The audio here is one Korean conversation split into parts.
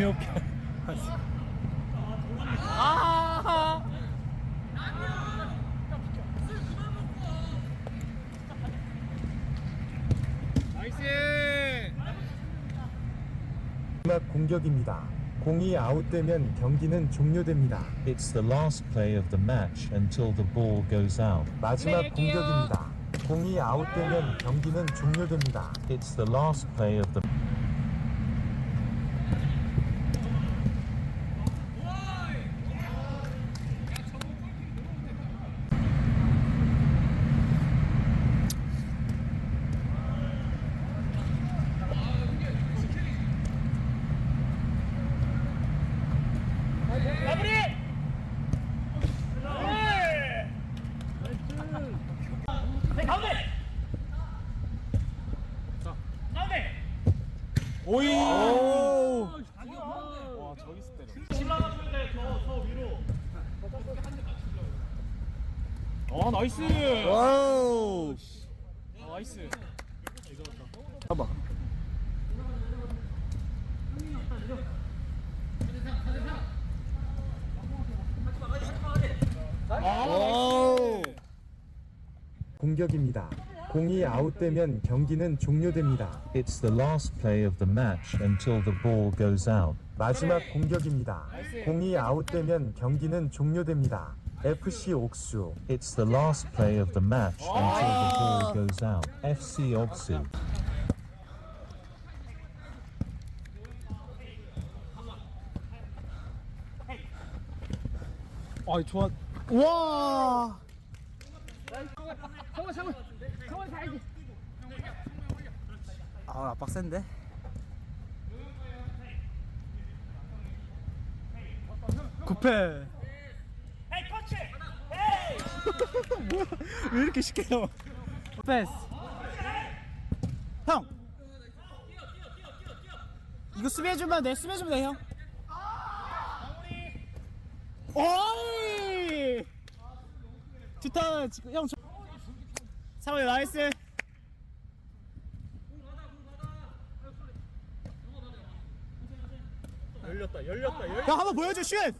재미없게 아 나이스 마지막 공격입니다. 공이 아웃되면 경기는 종료됩니다. It's the last play of the match until the ball goes out. 마지막 공격입니다. 공이 아웃되면 경기는 종료됩니다. It's the last play of the 오이 와 저기서 때려 아 나이스 와우. 아, 나이스 봐봐. 아 와우. 공격입니다. 공이 아웃되면 경기는 종료됩니다. It's the last play of the match until the ball goes out. 마지막 공격입니다. 공이 아웃되면 경기는 종료됩니다. FC 옥수 It's the last play of the match until the ball goes out. FC Obsu. 아 좋아 와. 아, 빡센데? 급해 뭐야 왜 이렇게 쉽게 나와 패스. 형. 이거 수비해주면 돼. 수비해주면 돼, 형. 어이. 좋다. 지금 형. 사모님 나이스. 열렸다 열렸다 열렸다 형 한번 보여줘 슛.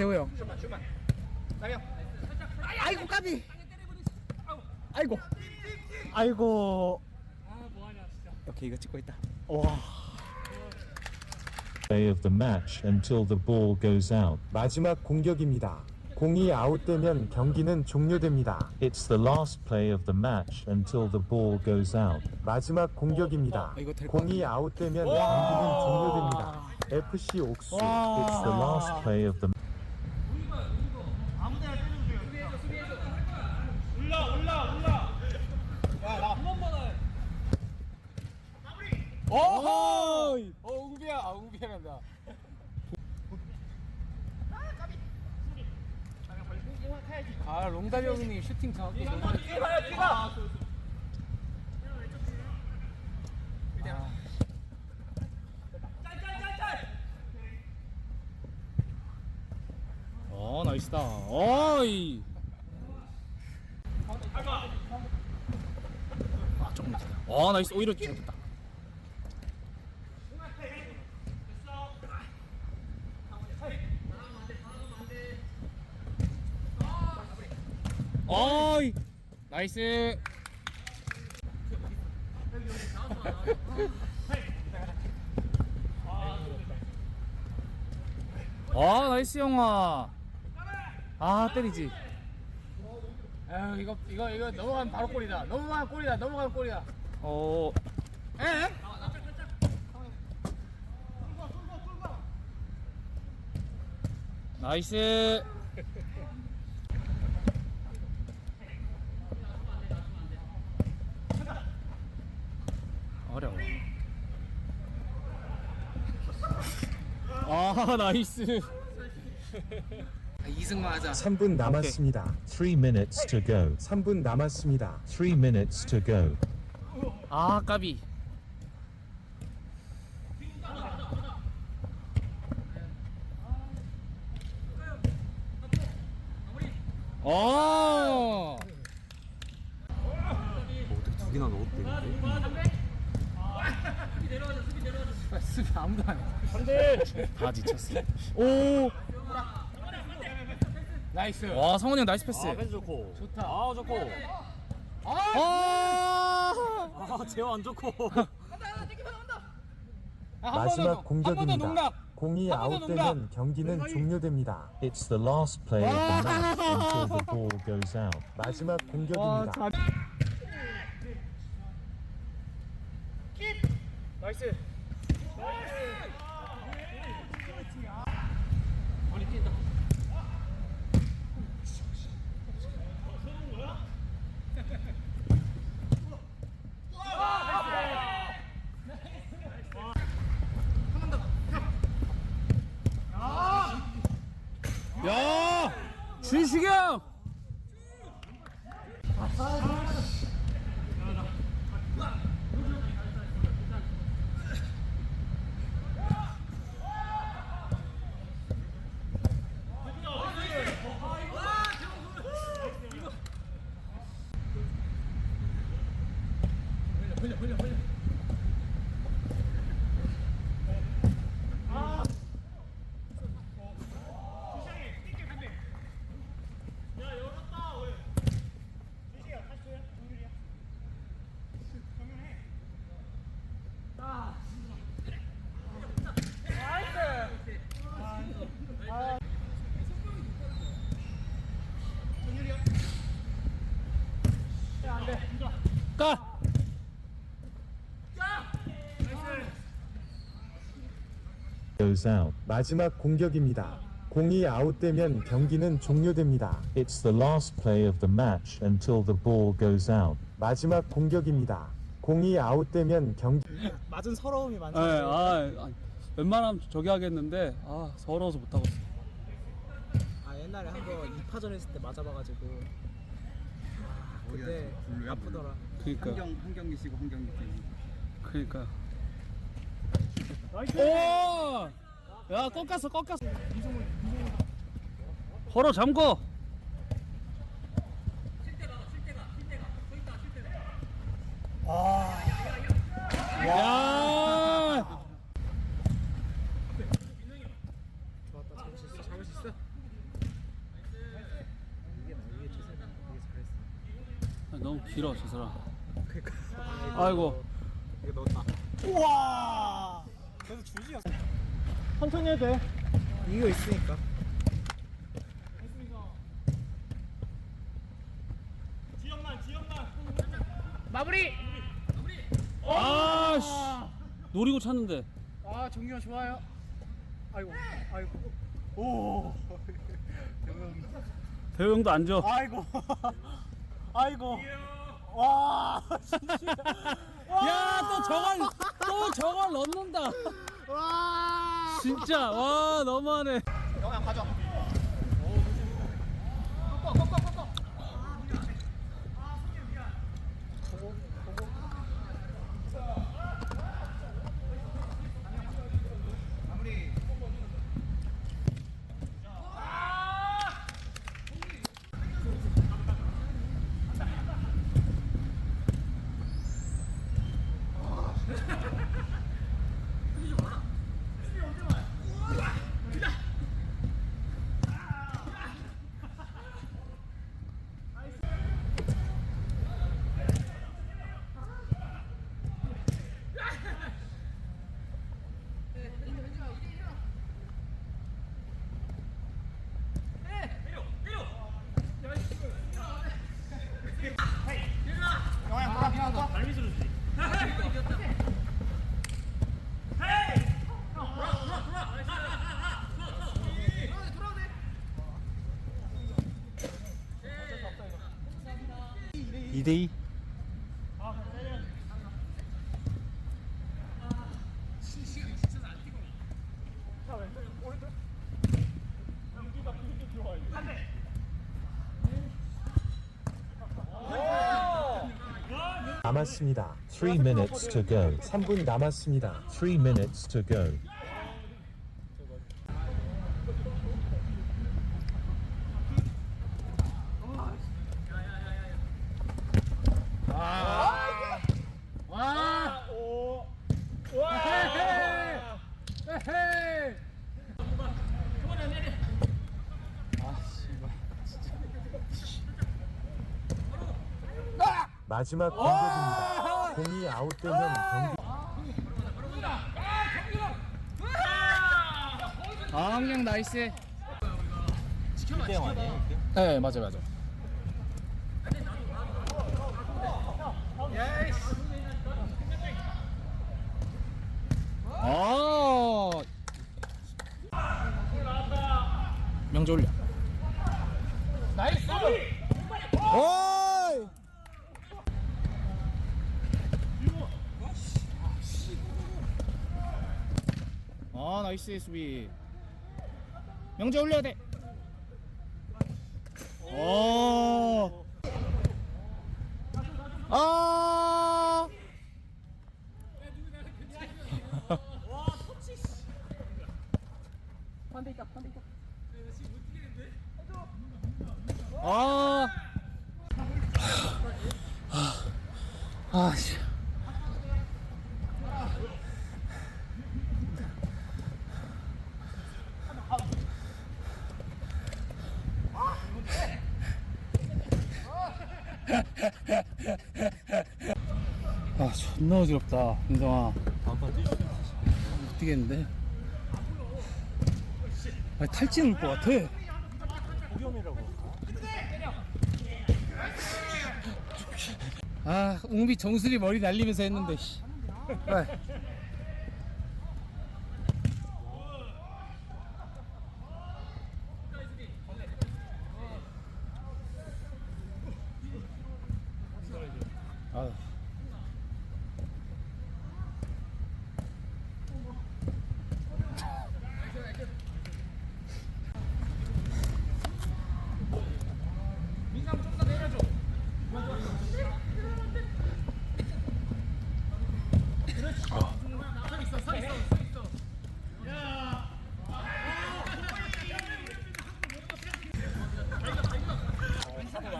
대호 형. 아이고 까비. 아이고. 아이고. 오케이 이거 찍고 있다. 와. Play of the match until the ball goes out. 마지막 공격입니다. 공이 아웃되면 경기는 종료됩니다. It's the last play of the match until the ball goes out. 마지막 공격입니다. 이거 될것 공이 아웃되면 경기는 종료됩니다. FC 옥수 It's the last play of the 어허! 어 우비야 아 우비야란다. 아 롱다리 형님 슈팅 정확히 너무 어. 나이스다. 어이. 아 조금 늦다. 어 나이스. 오히려 잘 됐다 어이. 나이스. 아 나이스 영화 아 때리지. 에휴 이거 이거 이거 넘어가면 바로 골이다. 넘어가면 골이다. 넘어가면 골이다. 어. 에? 나이스 어려워 아 나이스 2승만 하자. 3분 남았습니다. three minutes to go. 3분 남았습니다. Three minutes to go. 아 까비 어두 개나 넣었대. 수비 아무도 안 해. 다 지쳤어. 오. 나이스. 와 성훈이 형 나이스 패스. 아, 패스 좋고. 좋다. 아, 좋고. 아. 아, 제어 안 좋고. 마지막 공격입니다. 공이 한번더 아웃되면 경기는 종료됩니다. It's the last play of the match until the ball goes out. 마지막 공격입니다. 나이 스. 야! 가! 마지막 공격입니다. 공이 아웃되면 경기는 종료됩니다. It's the last play of the match until the ball goes out. 마지막 공격입니다. 공이 아웃되면 경기 맞은 서러움이 많죠. 네, 아, 아, 웬만하면 저기 하겠는데 아 서러워서 못 하고 있어. 아 옛날에 한번 2파전 했을 때 맞아봐가지고 아, 그때 아프더라. 그러니까. 한 경기 쉬고 한 경기 뛰고. 그러니까. 오! 야, 꺾었어, 꺾었어. 걸어 잠궈. 야! 좋았다. 잡을 수 있어. 잡을 수 있어. 이게 나 이게 최선 이게 잘했어. 아, 너무 길어, 저 사람. 그러니까. 아이고. 이거 넣었다. 우와. 그래서 주지였어. 천천히 해도 돼. 이거 있으니까. 마무리. 아, 씨. 노리고 찼는데. 아 정규현 좋아요. 아이고 아이고. 오. 대호 형도 앉아. 아이고. 아이고. 와. 야, 또 저걸 또 저걸 넣는다. 와. 진짜 와 너무하네. 남았습니다. 3 minutes to go. 3분 남았습니다. 3 minutes to go. 마지막 공격입니다. 공이 아웃되면 경기 아 황영 나이스. 1대0 아니에요? 네 맞아요 맞아요 아! 명재 올려. 나이스! 오이 아 나이스 수비 명재 올려야 돼. 오. 아. 아. 아, 씨. 아, 존나 어지럽다, 민성아. 못 뛰겠는데? 아, 탈진 올것 같아. 아, 웅비 정수리 머리 날리면서 했는데, 씨. 아. 아.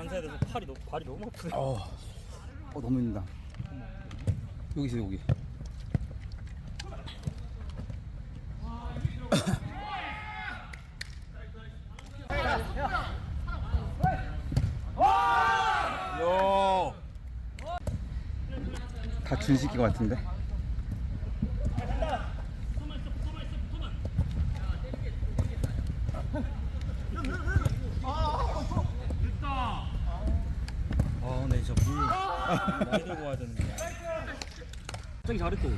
완사돼서 팔이 너무 발이 너무 아프네. 어, 어 너무 힘들다. 여기서 여기. 다 준식이 같은데. 아, 근데 진짜 물 많이 들고 와야 되는데. 갑자기 잘했어.